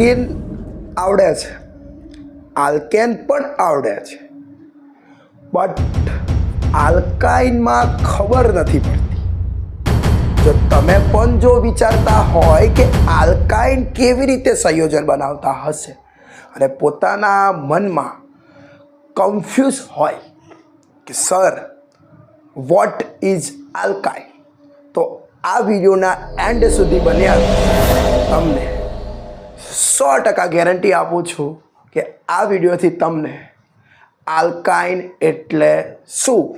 Alkyne આવડે છે. Alkane પણ આવડે છે. બટ આલ્કાઇનમાં ખબર નથી પડતી. જો તમે પણ જો વિચારતા હોય કે આલ્કાઇન કેવી રીતે સંયોજન બનાવતા હશે અને પોતાના મનમાં કન્ફ્યુઝ હોય કે સર વોટ ઇઝ આલ્કાઇન તો આ વિડીયોના એન્ડ સુધી બન્યા તમને સો ટકા ગેરંટી આપું છું કે આ વિડીયોથી તમને આલ્કાઇન એટલે શું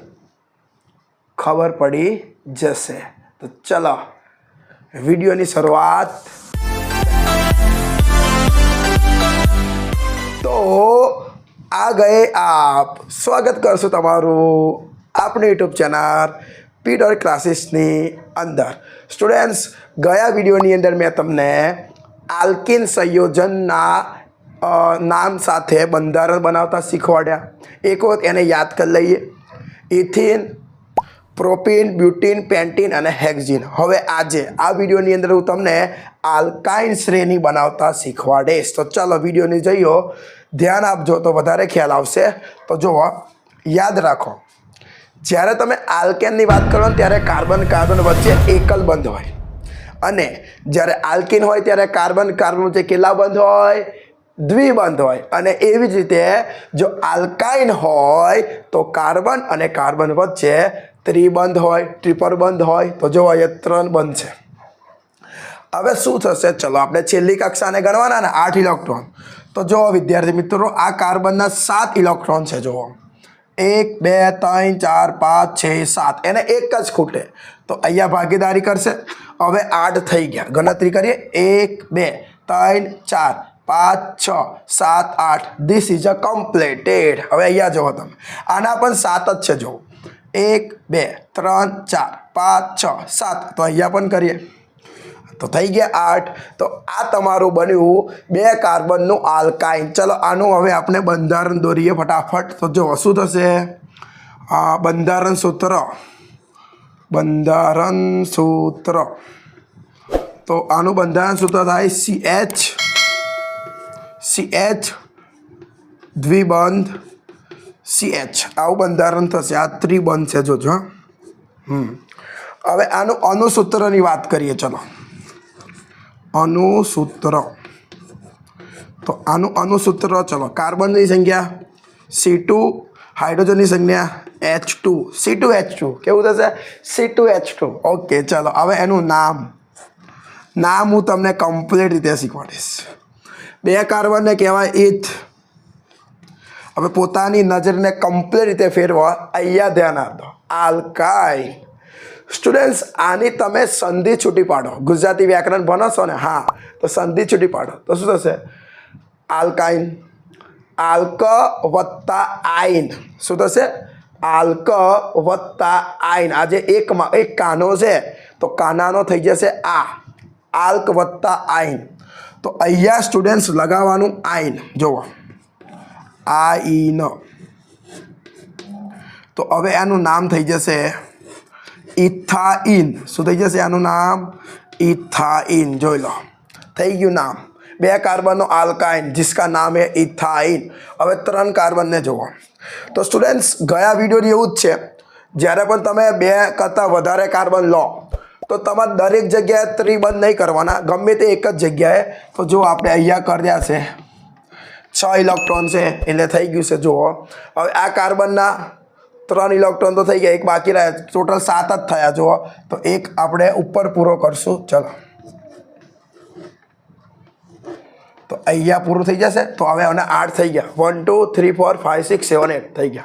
ખબર પડી જશે. તો ચલો, વિડીયોની શરૂઆત. તો આ ગયે આપ. સ્વાગત કરશું તમારું આપણી યુટ્યુબ ચેનલ પીડર ક્લાસીસની અંદર. સ્ટુડન્ટ્સ, ગયા વિડીયોની અંદર મેં તમને આલ્કિન સંયોજનના નામ સાથે બંધારણ બનાવતા શીખવાડ્યા. એક વખત એને યાદ કરી લઈએ. ઇથિન, પ્રોપીન, બ્યુટીન, પેન્ટીન અને હેક્ઝિન. હવે આજે આ વિડીયોની અંદર હું તમને આલ્કાઇન શ્રેણી બનાવતા શીખવાડીશ. તો ચાલો વિડીયોની જઈઓ ધ્યાન આપજો તો વધારે ખ્યાલ આવશે. તો જુઓ, યાદ રાખો. જ્યારે તમે આલ્કેનની વાત કરો ત્યારે કાર્બન કાર્બન વચ્ચે એકલ બંધ હોય. અને જ્યારે આલ્કિન હોય ત્યારે કાર્બન કાર્બન વચ્ચે કેટલા બંધ હોય? દ્વિબંધ હોય. અને એવી જ રીતે જો આલ્કાઇન હોય તો કાર્બન અને કાર્બન વચ્ચે ત્રિબંધ હોય ટ્રિપર બંધ હોય. તો જો અહીંયા ત્રણ બંધ છે. હવે શું થશે? ચલો, આપણે છેલ્લી કક્ષાને ગણવાના ને આઠ ઇલેક્ટ્રોન. તો જો વિદ્યાર્થી મિત્રો, આ કાર્બનના સાત ઇલેક્ટ્રોન છે, જુઓ. એક, બે, ત્રણ, ચાર, પાંચ, છ, સાત. એને એક જ ખૂટે. તો અહીંયા ભાગીદારી કરશે. હવે આઠ થઈ ગયા. ગણતરી કરીએ. એક, બે, ત્રણ, ચાર, પાંચ, છ, સાત, આઠ. ધીસ ઇઝ અ કમ્પ્લેટેડ હવે અહીંયા જુઓ તમે. આના પણ સાત જ છે, જુઓ. એક, બે, ત્રણ, ચાર, પાંચ, છ, સાત. તો અહીંયા પણ કરીએ. તો થઈ ગયા આઠ. તો આ તમારું બન્યું બે કાર્બનનું આલ્કાઇન. ચલો, આનું હવે આપણે બંધારણ દોરીએ ફટાફટ. તો જો, શું થશે? બંધારણ સૂત્ર. બંધારણ સૂત્ર. તો આનું બંધારણ સૂત્ર થાય સી એચ સી એચ દ્વિબંધ સી એચ આવું બંધારણ થશે. આ ત્રિબંધ છે, જોજો. હમ. હવે આનું અનુસૂત્રની વાત કરીએ, ચલો. અનુસૂત્ર. તો આનું અનુસૂત્ર ચલો, કાર્બનની સંખ્યા સી ટુ હાઇડ્રોજનની સંખ્યા H two C two H two કેવું થશે? C two H two okay, ચલો, હવે એનું નામ. નામ હું તમને કમ્પ્લીટ રીતે શીખવાડીશ. બે કાર્બનને કહેવાય ઇથ હવે પોતાની નજરને કમ્પ્લીટ રીતે ફેરવા. અહીંયા ધ્યાન આપો આલ્કાઇન સ્ટુડન્ટ્સ આની તમે સંધિ છૂટી પાડો. ગુજરાતી વ્યાકરણ ભણો ને? હા, તો સંધિ છૂટી પાડો. તો શું થશે? આલ્કાઇન. આલ્ક વત્તા આઈન શું થશે? આલ્ક વત્તા આઈન આજે એકમાં એક કાનો છે, તો કાનાનો થઈ જશે આ. આલ્ક વત્તા આઈન તો અહીંયા સ્ટુડન્ટ્સ લગાવવાનું આઈન જુઓ આઈન તો હવે આનું નામ થઈ જશે ઇથાઇન શું થઈ જશે આનું નામ ઇથાઇન જોઈ લો થઈ ગયું નામ બે કાર્બનનો આલ્કાઇન જીસકા નામ હે ઇથાઇન હવે ત્રણ કાર્બનને જુઓ તો સ્ટુડન્ટ્સ ગયા વિડીયોની એવું જ છે. જ્યારે પણ તમે બે કરતાં વધારે કાર્બન લો, તો તમારે દરેક જગ્યાએ ત્રિબંધ નહીં કરવાના. ગમે તે એક જ જગ્યાએ. તો જુઓ આપણે અહીંયા કર્યા છે. છ ઇલેક્ટ્રોન છે, એટલે થઈ ગયું છે. જુઓ. હવે આ કાર્બનના ત્રણ ઇલેક્ટ્રોન તો થઈ ગયા, એક બાકી રહ્યા ટોટલ સાત જ થયા, જુઓ. તો એક આપણે ઉપર પૂરો કરશું. ચલો. તો અહીંયા પૂરું થઈ જશે. તો હવે અને આઠ થઈ ગયા. One two three four five six seven eight થઈ ગયા.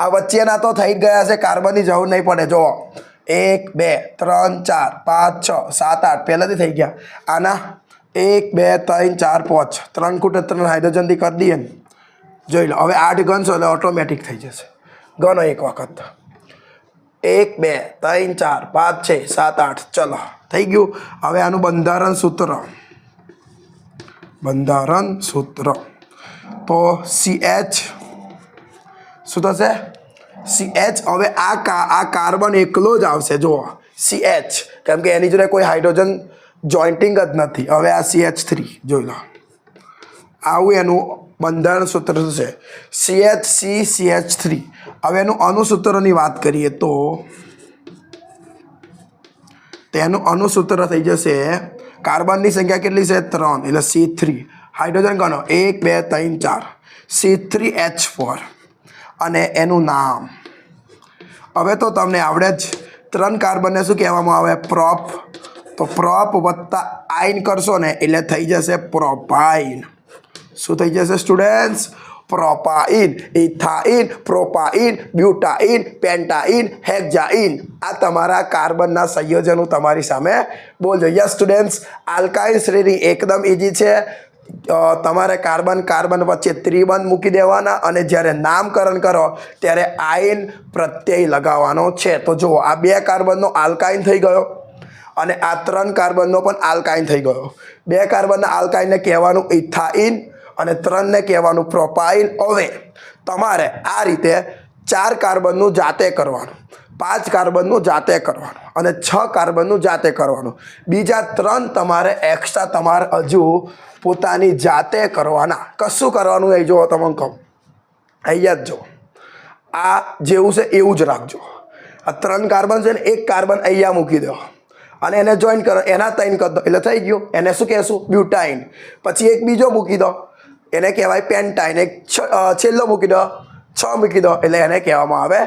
આ વચ્ચેના તો થઈ ગયા છે કાર્બનની જરૂર નહીં પડે. જુઓ. એક, બે, ત્રણ, ચાર, પાંચ, છ, સાત, આઠ પહેલાંથી થઈ ગયા. આના એક, બે, ત્રણ, ચાર, પાંચ. ત્રણ કુટ ત્રણ હાઇડ્રોજનથી કરી દઈએ ને. જોઈ લો. હવે આઠ ગણશો એટલે ઓટોમેટિક થઈ જશે. ગણો એક વખત. એક, બે, ત્રણ, ચાર, પાંચ, છ, સાત, આઠ, ચલો, થઈ ગયું. હવે આનું બંધારણ સૂત્ર. બંધારણ સૂત્ર. તો સી એચ શું થશે? સી એચ હવે આ કા, આ કાર્બન એકલો જ આવશે. જુઓ સી એચ કેમ કે એની જોડે કોઈ હાઇડ્રોજન જોઈન્ટિંગ જ નથી. હવે આ સી એચ થ્રી જોઈ લો. આવું એનું બંધારણ સૂત્ર છે. સીએચ સી સીએચ થ્રી હવે એનું અણુસૂત્રની વાત કરીએ તો તેનું અણુસૂત્ર થઈ જશે કાર્બનની સંખ્યા કેટલી છે? ત્રણ. એટલે સી થ્રી હાઇડ્રોજન ગણો એક, બે, ત્રણ, ચાર. સી થ્રી એચ ફોર અને એનું નામ. હવે તો તમને આવડે જ. ત્રણ કાર્બનને શું કહેવામાં આવે? પ્રોપ. તો પ્રોપ વત્તા આઈન કરશો ને, એટલે થઈ જશે પ્રોપાઇન શું થઈ જશે students propyne ethyne propyne butyne pentyne hexyne આ તમારા કાર્બનના સંયોજનો તમારી સામે. બોલજો યસ સ્ટુડન્ટ્સ આલ્કાઇન શ્રેણી એકદમ ઇઝી છે. તમારે કાર્બન કાર્બન વચ્ચે ત્રિબંધ મૂકી દેવાના અને જ્યારે નામકરણ કરો, ત્યારે આયન પ્રત્યય લગાવવાનો છે. તો જુઓ, આ બે કાર્બનનો આલ્કાઇન થઈ ગયો અને આ ત્રણ કાર્બનનો પણ આલ્કાઇન થઈ ગયો. બે કાર્બનના આલ્કાઇનને કહેવાનું ઇથાઇન અને ત્રણને કહેવાનું પ્રોપાઇલ અવે. તમારે આ રીતે ચાર કાર્બનનું જાતે કરવાનું, પાંચ કાર્બનનું જાતે કરવાનું અને છ કાર્બનનું જાતે કરવાનું. બીજા ત્રણ તમારે એક્સ્ટ્રા તમારે હજુ પોતાની જાતે કરવાના. કશું કરવાનું એ જુઓ તમે કહું. અહીંયા જ જો આ જેવું છે એવું જ રાખજો. આ ત્રણ કાર્બન છે ને, એક કાર્બન અહીંયા મૂકી દો. અને એને જોઈન કરો, એના ત્રણ કરી દો. એટલે થઈ ગયું. એને શું કહેશું? બ્યુટાઇન પછી એક બીજો મૂકી દો. એને કહેવાય પેન્ટાઇન. એક છેલ્લો મૂકી દો. છ મૂકી દો. એટલે એને કહેવામાં આવે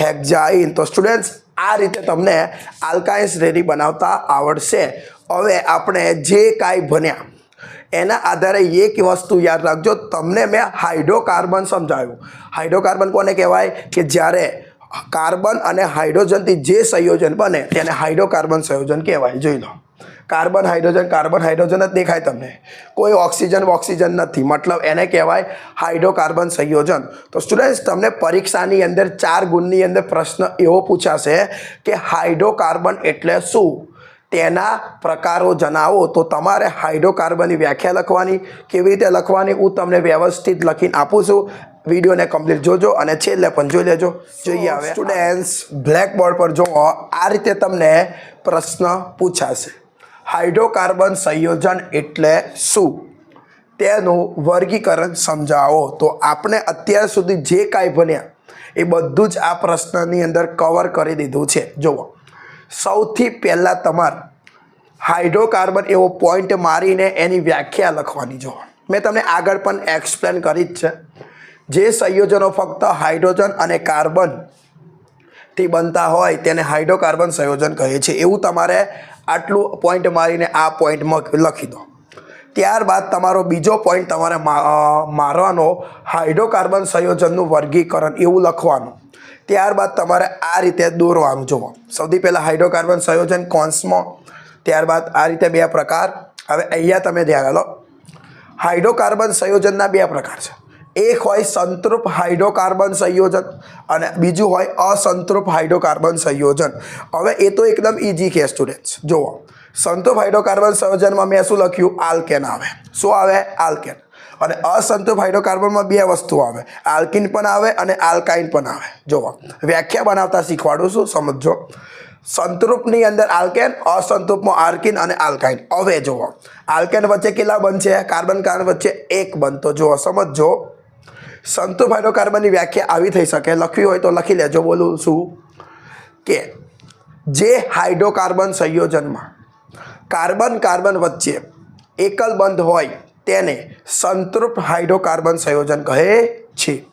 હેક્ઝાઇન. તો સ્ટુડન્ટ્સ આ રીતે તમને આલ્કાઇન શ્રેણી બનાવતા આવડશે. હવે આપણે જે કાંઈ ભણ્યા, એના આધારે એક વસ્તુ યાદ રાખજો. તમને મેં હાઇડ્રોકાર્બન સમજાવ્યું. હાઇડ્રોકાર્બન કોને કહેવાય? કે જ્યારે કાર્બન અને હાઇડ્રોજનથી જે સંયોજન બને, તેને હાઇડ્રોકાર્બન સંયોજન કહેવાય. જોઈ લો. કાર્બન હાઇડ્રોજન કાર્બન હાઇડ્રોજન જ દેખાય તમને. કોઈ ઓક્સિજન ઓક્સિજન નથી. મતલબ એને કહેવાય હાઇડ્રોકાર્બન સંયોજન. તો સ્ટુડન્ટ્સ તમને પરીક્ષાની અંદર ચાર ગુણની અંદર પ્રશ્ન એવો પૂછાશે કે હાઇડ્રોકાર્બન એટલે શું? તેના પ્રકારો જણાવો. તો તમારે હાઇડ્રોકાર્બનની વ્યાખ્યા લખવાની કેવી રીતે લખવાની હું તમને વ્યવસ્થિત લખીને આપું છું. વિડીયોને કમ્પ્લીટ જોજો અને છેલ્લે પણ જોઈ લેજો. જોઈએ હવે સ્ટુડન્ટ્સ બ્લેકબોર્ડ પર જુઓ. આ રીતે તમને પ્રશ્ન પૂછાશે. હાઇડ્રોકાર્બન સંયોજન એટલે શું? તેનું વર્ગીકરણ સમજાવો. તો આપણે અત્યાર સુધી જે કાંઈ ભણ્યા, એ બધું જ આ પ્રશ્નની અંદર કવર કરી દીધું છે. જુઓ. સૌથી પહેલાં તમારે હાઇડ્રોકાર્બન એવો પોઈન્ટ મારીને એની વ્યાખ્યા લખવાની. જુઓ. મેં તમને આગળ પણ એક્સપ્લેન કરી જ છે. જે સંયોજનો ફક્ત હાઇડ્રોજન અને કાર્બનથી બનતા હોય, તેને હાઇડ્રોકાર્બન સંયોજન કહે છે. એવું તમારે આટલું પોઈન્ટ મારીને આ પોઈન્ટમાં લખી દો. ત્યારબાદ તમારો બીજો પોઈન્ટ તમારે મારવાનો હાઇડ્રોકાર્બન સંયોજનનું વર્ગીકરણ એવું લખવાનું. ત્યારબાદ તમારે આ રીતે દોરવાનું. જુઓ, સૌથી પહેલાં હાઇડ્રોકાર્બન સંયોજન કોન્સમાં ત્યારબાદ આ રીતે બે પ્રકાર. હવે અહીંયા તમે ધ્યાન લો હાઇડ્રોકાર્બન સંયોજનના બે પ્રકાર છે. એક હોય સંતૃપ હાઇડ્રોકાર્બન સંયોજન અને બીજું હોય અસંતૃપ હાઇડ્રોકાર્બન સંયોજન. હવે એ તો એકદમ ઇઝી કે સ્ટુડન્ટ્સ જુઓ. સંતૃપ હાઇડ્રોકાર્બન સંયોજનમાં મેં શું લખ્યું? આલ્કેન આવે. શું આવે? આલ્કેન. અને અસંતૃપ હાઇડ્રોકાર્બનમાં બે વસ્તુ આવે. આલ્કિન પણ આવે અને આલ્કાઇન પણ આવે. જુઓ. વ્યાખ્યા બનાવતા શીખવાડું છું. સમજો સંતૃપની અંદર આલ્કેન અસંતૃપમાં આર્કિન અને આલ્કાઇન. હવે જુઓ. આલ્કેન વચ્ચે કેટલા બનશે? કાર્બન કાર્બન વચ્ચે એક બનતો. જુઓ. સમજો સંતૃપ હાઇડ્રોકાર્બનની વ્યાખ્યા આવી થઈ શકે. લખવી હોય તો લખી લેજો. બોલું શું કે જે હાઇડ્રોકાર્બન સંયોજનમાં કાર્બન કાર્બન વચ્ચે એકલ બંધ હોય તેને સંતૃપ્ત હાઇડ્રોકાર્બન સંયોજન કહે છે.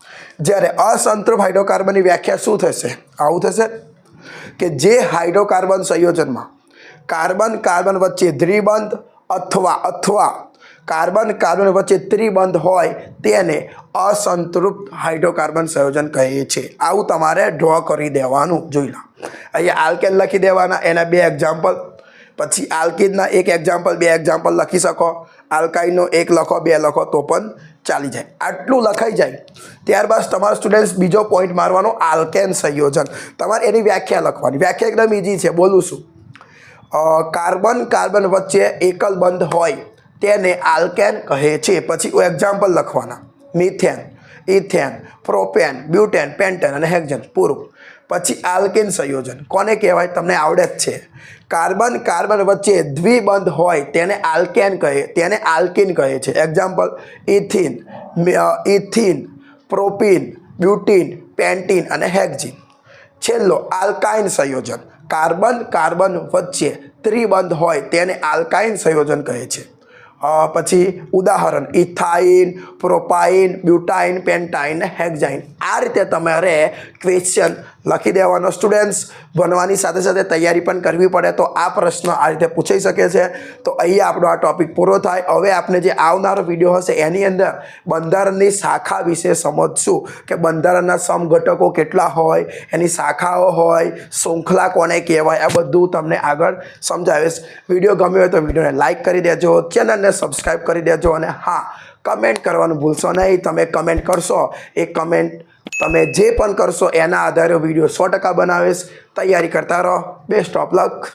જ્યારે અસંતૃપ્ત હાઇડ્રોકાર્બનની વ્યાખ્યા શું થશે? આવું થશે કે જે હાઇડ્રોકાર્બન સંયોજનમાં કાર્બન કાર્બન વચ્ચે દ્વિબંધ અથવા અથવા કાર્બન કાર્બન વચ્ચે ત્રિબંધ હોય તેને અસંતૃપ્ત હાઇડ્રોકાર્બન સંયોજન કહે છે. આવું તમારે ડ્રો કરી દેવાનું. જોઈ લો. અહીંયા આલ્કેન લખી દેવાના, એના બે એક્ઝામ્પલ પછી આલ્કિનના એક એક્ઝામ્પલ બે એક્ઝામ્પલ લખી શકો. આલ્કાઇનનો એક લખો, બે લખો, તો પણ ચાલી જાય. આટલું લખાઈ જાય. ત્યારબાદ તમારા સ્ટુડન્ટ્સ બીજો પોઈન્ટ મારવાનો આલ્કેન સંયોજન. તમારે એની વ્યાખ્યા લખવાની. વ્યાખ્યા એકદમ ઇઝી છે. બોલું છું. કાર્બન કાર્બન વચ્ચે એકલ બંધ હોય તેને આલ્કેન કહે છે. પછી એક્ઝામ્પલ લખવાના. Methane, ethane, propane, butane, pentane અને હેક્ઝન, પૂરું. પછી આલ્કેન સંયોજન. કોને કહેવાય? તમને આવડે જ છે. કાર્બન કાર્બન વચ્ચે દ્વિબંધ હોય તેને આલ્કેન કહે, તેને આલ્કિન કહે છે. Example ethene ethene, propene, butene, pentene અને હેક્ઝિન. છેલ્લો, આલ્કાઇન સંયોજન. કાર્બન કાર્બન વચ્ચે ત્રિબંધ હોય તેને આલ્કાઇન સંયોજન કહે છે. પછી ઉદાહરણ ethyne propyne butyne pentyne hexyne. આ રીતે તમારે ક્વેશ્ચન લખી દેવાનો. સ્ટુડન્ટ્સ ભણવાની સાથે સાથે તૈયારી પણ કરવી પડે તો આ પ્રશ્ન આ રીતે પૂછાઈ શકે છે. તો અહીંયા આપણો આ ટોપિક પૂરો થાય. હવે આપણે જે આવનારો વીડિયો હશે એની અંદર બંધારણની શાખા વિશે સમજશું કે બંધારણના સમઘટકો કેટલા હોય, એની શાખાઓ હોય, શૃંખલા કોને કહેવાય, આ બધું તમને આગળ સમજાવીશ. વીડિયો ગમ્યો હોય તો વિડીયોને લાઇક કરી દેજો ચેનલને સબસ્ક્રાઈબ કરી દેજો અને હા કમેન્ટ કરવાનું ભૂલશો નહીં. તમે કમેન્ટ કરશો, એ કમેન્ટ તમે જે પણ કરશો, એના આધારે વીડિયો સો ટકા બનાવીશ. તૈયારી કરતા રહો. Best of luck